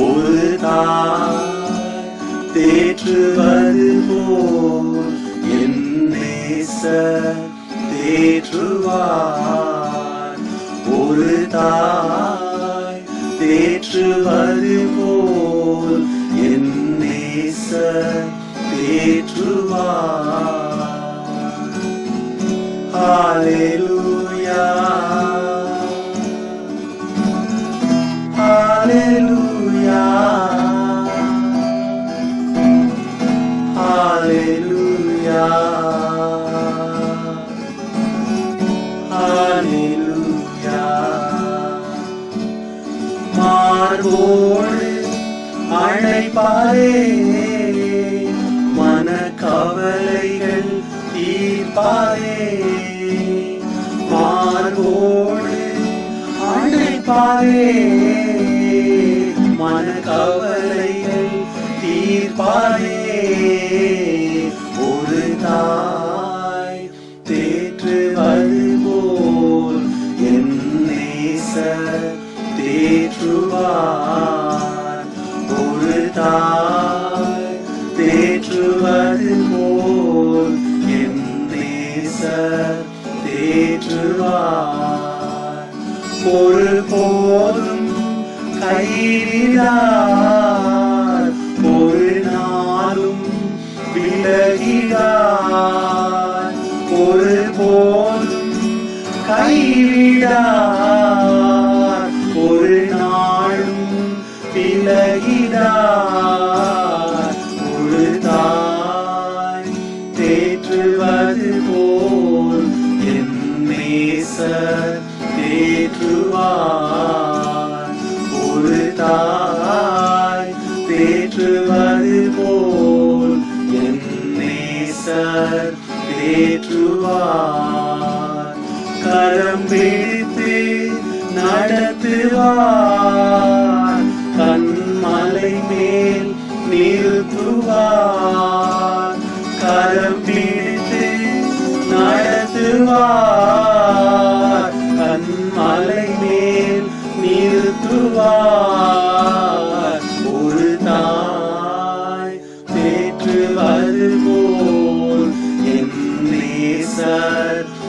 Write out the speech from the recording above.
ஒரு தாய் தேற்றுவது போல் என் தேற்றுவார் ஒரு தாய் தேற்றுவது போல் என் தேற்றுவார் ஹalleluya ஹalleluya ஹalleluya ஹalleluya மார்போடு அழைப்பாரே மன கவலைகள் தீர்ப்பாரே தீர்ப்பாரே. மன கவலைகள் தீர்ப்பாரே. ஒரு தாய் தேற்றுவது போல் என் நேசர் தேற்றுவார். ஒரு தாய் தேற்றுவது போல் என் நேசர் தேற்றுவார். ஒரு போதும். கைவிடார் ஒரு நாளும் விலகிடார் ஒரு போதும். கைவிடார் ஒரு நாளும் விலகிடார் ஒரு தாய் தேற்றுவது போல் என் நேசர் தேற்றுவார் ஒரு தாய் தேற்றுவது போல் என் நேசர் தேற்றுவார் கரம் பிடித்து நடத்துவார். கண்மலை மேல் நிறுத்துவார். கரம் பிடித்து நடத்துவார்.